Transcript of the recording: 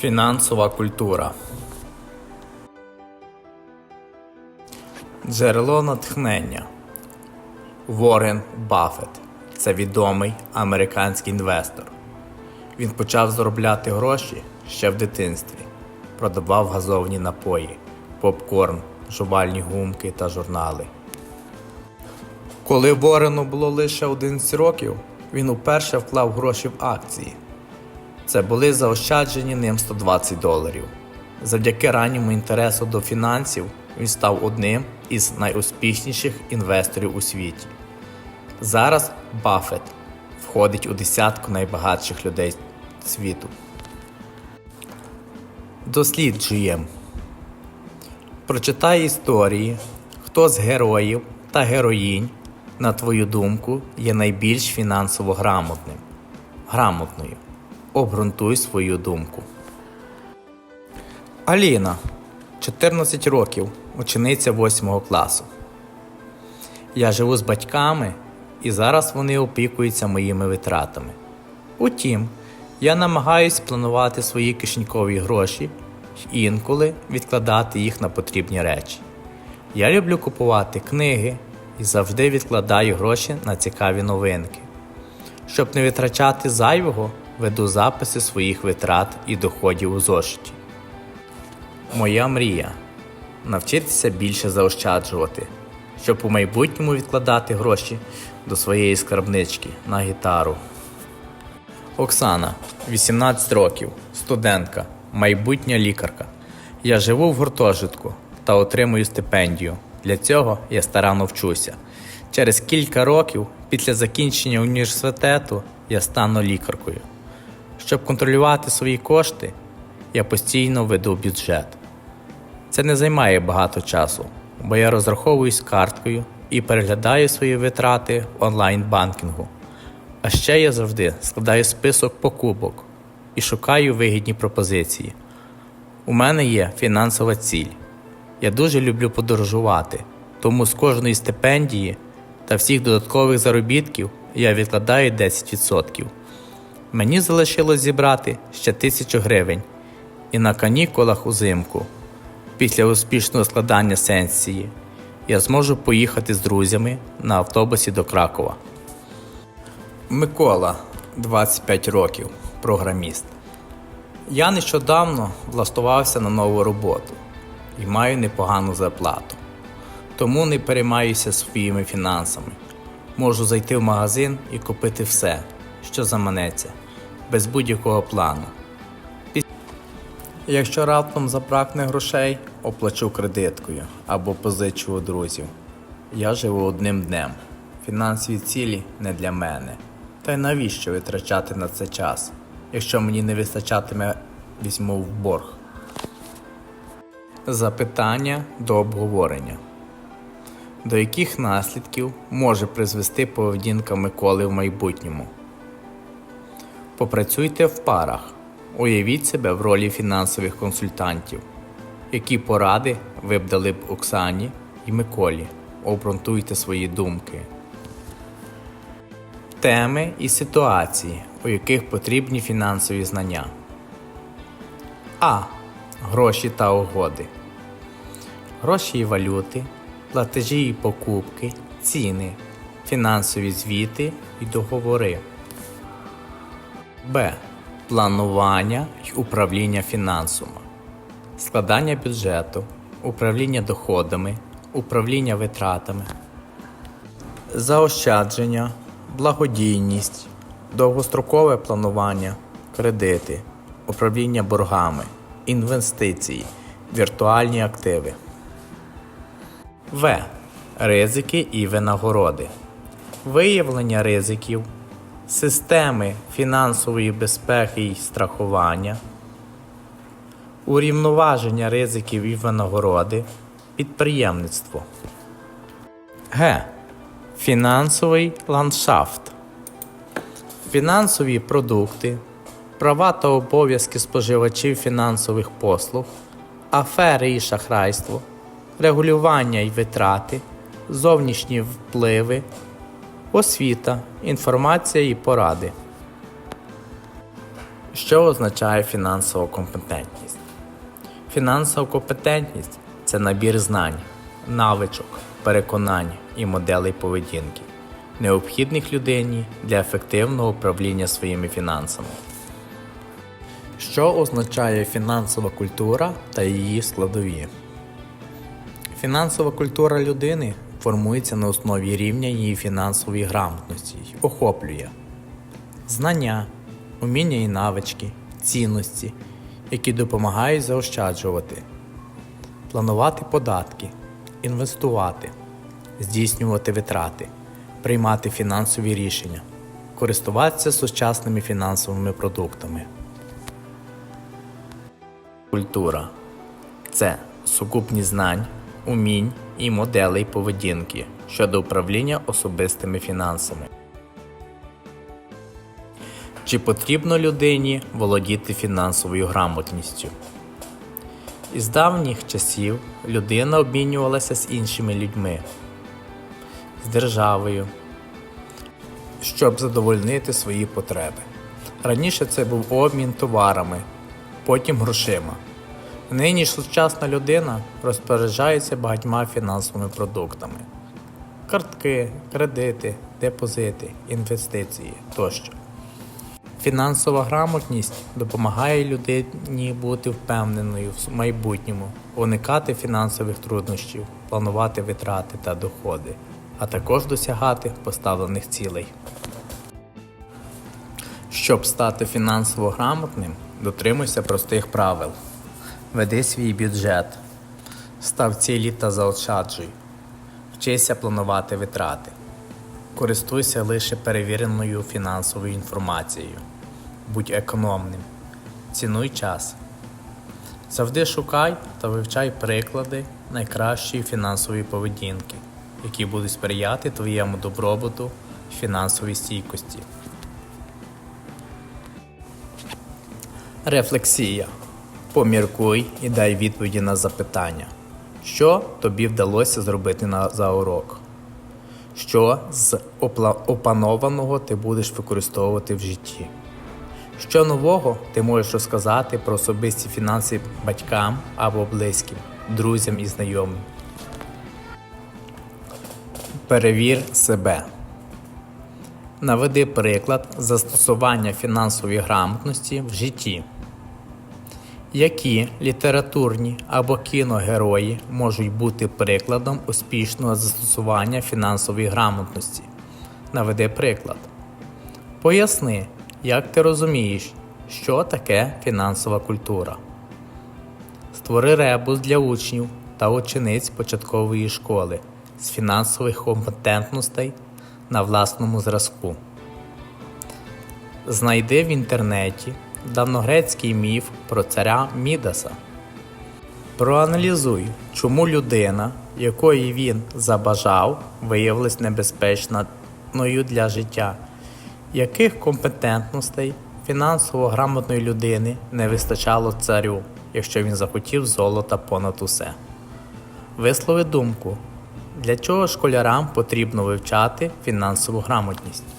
Фінансова культура. Джерело натхнення. Ворен Баффет це відомий американський інвестор. Він почав заробляти гроші ще в дитинстві, продавав газовні напої, попкорн, жувальні гумки та журнали. Коли Ворену було лише 11 років, він уперше вклав гроші в акції. Це були заощаджені ним 120 доларів. Завдяки ранньому інтересу до фінансів він став одним із найуспішніших інвесторів у світі. Зараз Баффет входить у десятку найбагатших людей світу. Досліджуємо. Прочитай історії, хто з героїв та героїнь, на твою думку, є найбільш фінансово грамотним. Грамотною. Обґрунтуй свою думку. Аліна 14 років, учениця 8 класу. Я живу з батьками, і зараз вони опікуються моїми витратами. Утім, я намагаюсь планувати свої кишенькові гроші і інколи відкладати їх на потрібні речі. Я люблю купувати книги і завжди відкладаю гроші на цікаві новинки. Щоб не витрачати зайвого, веду записи своїх витрат і доходів у зошиті. Моя мрія навчитися більше заощаджувати, щоб у майбутньому відкладати гроші до своєї скарбнички на гітару. Оксана, 18 років, студентка, майбутня лікарка. Я живу в гуртожитку та отримую стипендію. Для цього я старанно вчуся. Через кілька років після закінчення університету я стану лікаркою. Щоб контролювати свої кошти, я постійно веду бюджет. Це не займає багато часу, бо я розраховуюсь карткою і переглядаю свої витрати в онлайн-банкінгу. А ще я завжди складаю список покупок і шукаю вигідні пропозиції. У мене є фінансова ціль. Я дуже люблю подорожувати, тому з кожної стипендії та всіх додаткових заробітків я відкладаю 10%. Мені залишилось зібрати ще тисячу гривень і на канікулах узимку. Після успішного складання сесії я зможу поїхати з друзями на автобусі до Кракова. Микола, 25 років, програміст. Я нещодавно влаштувався на нову роботу і маю непогану зарплату. Тому не переймаюся своїми фінансами. Можу зайти в магазин і купити все, що заманеться, без будь-якого плану. Якщо раптом забракне грошей, оплачу кредиткою або позичу у друзів. Я живу одним днем. Фінансові цілі не для мене. Та й навіщо витрачати на це час? Якщо мені не вистачатиме, візьму в борг. Запитання до обговорення. До яких наслідків може призвести поведінка Миколи в майбутньому? Попрацюйте в парах. Уявіть себе в ролі фінансових консультантів. Які поради ви б дали б Оксані і Миколі? Обґрунтуйте свої думки. Теми і ситуації, у яких потрібні фінансові знання. А. Гроші та угоди. Гроші і валюти, платежі і покупки, ціни, фінансові звіти і договори. Б. Планування й управління фінансами. Складання бюджету, управління доходами, управління витратами. Заощадження, благодійність, довгострокове планування, кредити, управління боргами, інвестиції, віртуальні активи. В. Ризики і винагороди. Виявлення ризиків, системи фінансової безпеки і страхування, урівноваження ризиків і винагороди, підприємництво. Г. Фінансовий ландшафт. Фінансові продукти, права та обов'язки споживачів фінансових послуг, афери і шахрайство, регулювання і витрати, зовнішні впливи, освіта, інформація і поради. Що означає фінансова компетентність? Фінансова компетентність це набір знань, навичок, переконань і моделей поведінки, необхідних людині для ефективного управління своїми фінансами. Що означає фінансова культура та її складові? Фінансова культура людини формується на основі рівня її фінансової грамотності й охоплює знання, уміння і навички, цінності, які допомагають заощаджувати, планувати податки, інвестувати, здійснювати витрати, приймати фінансові рішення, користуватися сучасними фінансовими продуктами. Культура це сукупність знань, умінь і моделей поведінки щодо управління особистими фінансами. Чи потрібно людині володіти фінансовою грамотністю? Із давніх часів людина обмінювалася з іншими людьми, з державою, щоб задовольнити свої потреби. Раніше це був обмін товарами, потім грошима. Нині ж сучасна людина розпоряджається багатьма фінансовими продуктами: картки, кредити, депозити, інвестиції тощо. Фінансова грамотність допомагає людині бути впевненою в майбутньому, уникати фінансових труднощів, планувати витрати та доходи, а також досягати поставлених цілей. Щоб стати фінансово грамотним, дотримуйся простих правил. Веди свій бюджет, став цілі та заощаджуй, вчися планувати витрати. Користуйся лише перевіреною фінансовою інформацією. Будь економним. Цінуй час. Завжди шукай та вивчай приклади найкращої фінансової поведінки, які будуть сприяти твоєму добробуту фінансовій стійкості. Рефлексія. Поміркуй і дай відповіді на запитання, що тобі вдалося зробити на, за урок що з опанованого ти будеш використовувати в житті. Що нового ти можеш розказати про особисті фінанси батькам або близьким, друзям і знайомим. Перевір себе. Наведи приклад застосування фінансової грамотності в житті. Які літературні або кіногерої можуть бути прикладом успішного застосування фінансової грамотності? Наведи приклад. Поясни, як ти розумієш, що таке фінансова культура. Створи ребус для учнів та учениць початкової школи з фінансових компетентностей на власному зразку. Знайди в інтернеті давногрецький міф про царя Мідаса. Проаналізуй, чому людина, якої він забажав, виявилась небезпечною для життя, яких компетентностей фінансово грамотної людини не вистачало царю, якщо він захотів золота понад усе. Вислови думку, для чого школярам потрібно вивчати фінансову грамотність.